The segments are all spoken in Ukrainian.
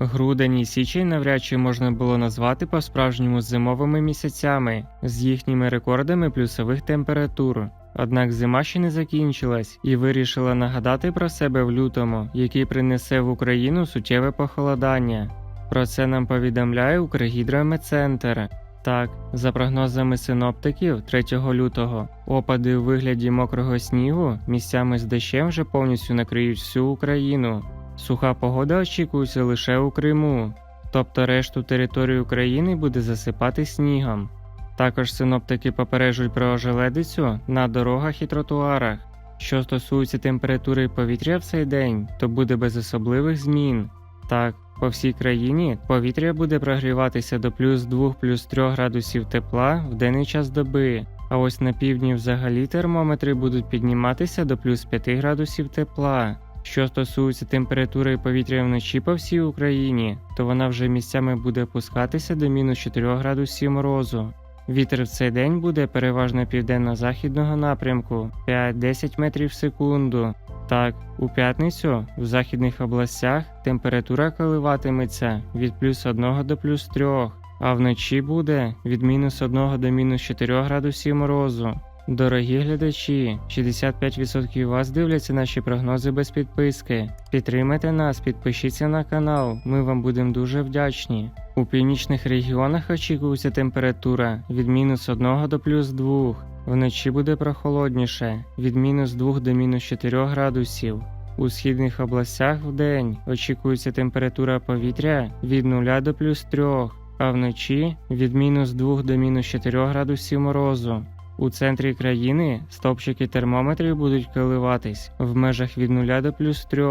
Грудень і січень навряд чи можна було назвати по-справжньому зимовими місяцями з їхніми рекордами плюсових температур. Однак зима ще не закінчилась і вирішила нагадати про себе в лютому, який принесе в Україну суттєве похолодання. Про це нам повідомляє Укргідрометцентр. Так, за прогнозами синоптиків 3 лютого, опади у вигляді мокрого снігу місцями з дощем вже повністю накриють всю Україну. Суха погода очікується лише у Криму, тобто решту території України буде засипати снігом. Також синоптики попереджують про ожеледицю на дорогах і тротуарах. Що стосується температури повітря в цей день, то буде без особливих змін. Так, по всій країні повітря буде прогріватися до плюс 2 плюс 3 градусів тепла в денний час доби, а ось на півдні взагалі термометри будуть підніматися до плюс 5 градусів тепла. Що стосується температури повітря вночі по всій Україні, то вона вже місцями буде опускатися до мінус 4 градусів морозу. Вітер в цей день буде переважно південно-західного напрямку 5-10 метрів в секунду. Так, у п'ятницю в західних областях температура коливатиметься від плюс 1 до плюс 3, а вночі буде від мінус 1 до мінус 4 градусів морозу. Дорогі глядачі, 65% вас дивляться наші прогнози без підписки. Підтримайте нас, підпишіться на канал, ми вам будемо дуже вдячні. У північних регіонах очікується температура від мінус 1 до плюс 2. Вночі буде прохолодніше від мінус 2 до мінус 4 градусів. У східних областях в день очікується температура повітря від 0 до плюс 3, а вночі від мінус 2 до мінус 4 градусів морозу. У центрі країни стовпчики термометрів будуть коливатись в межах від 0 до плюс 3,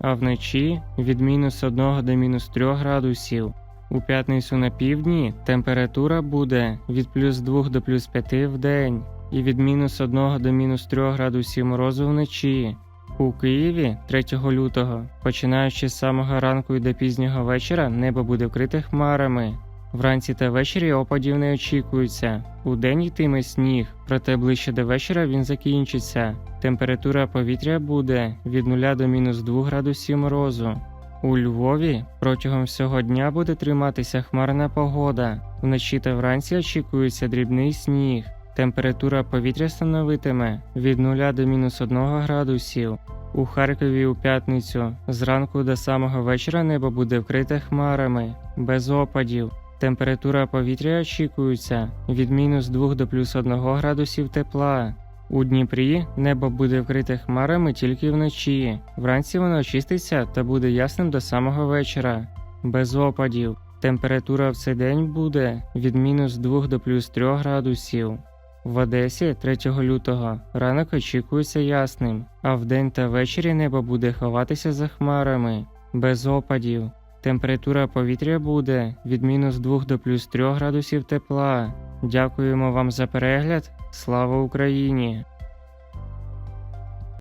а вночі від мінус 1 до мінус 3 градусів. У п'ятницю на півдні температура буде від плюс 2 до плюс 5 в день і від мінус 1 до мінус 3 градусів морозу вночі. У Києві 3 лютого, починаючи з самого ранку і до пізнього вечора, небо буде вкрите хмарами. Вранці та ввечері опадів не очікується. У день йтиме сніг, проте ближче до вечора він закінчиться. Температура повітря буде від 0 до мінус 2 градусів морозу. У Львові протягом всього дня буде триматися хмарна погода. Вночі та вранці очікується дрібний сніг. Температура повітря становитиме від 0 до мінус 1 градусів. У Харкові у п'ятницю зранку до самого вечора небо буде вкрите хмарами, без опадів. Температура повітря очікується від мінус 2 до плюс 1 градусів тепла. У Дніпрі небо буде вкрите хмарами тільки вночі. Вранці воно очиститься та буде ясним до самого вечора, без опадів. Температура в цей день буде від мінус 2 до плюс 3 градусів. В Одесі 3 лютого ранок очікується ясним, а вдень та ввечері небо буде ховатися за хмарами, без опадів. Температура повітря буде від мінус 2 до плюс 3 градусів тепла. Дякуємо вам за перегляд. Слава Україні!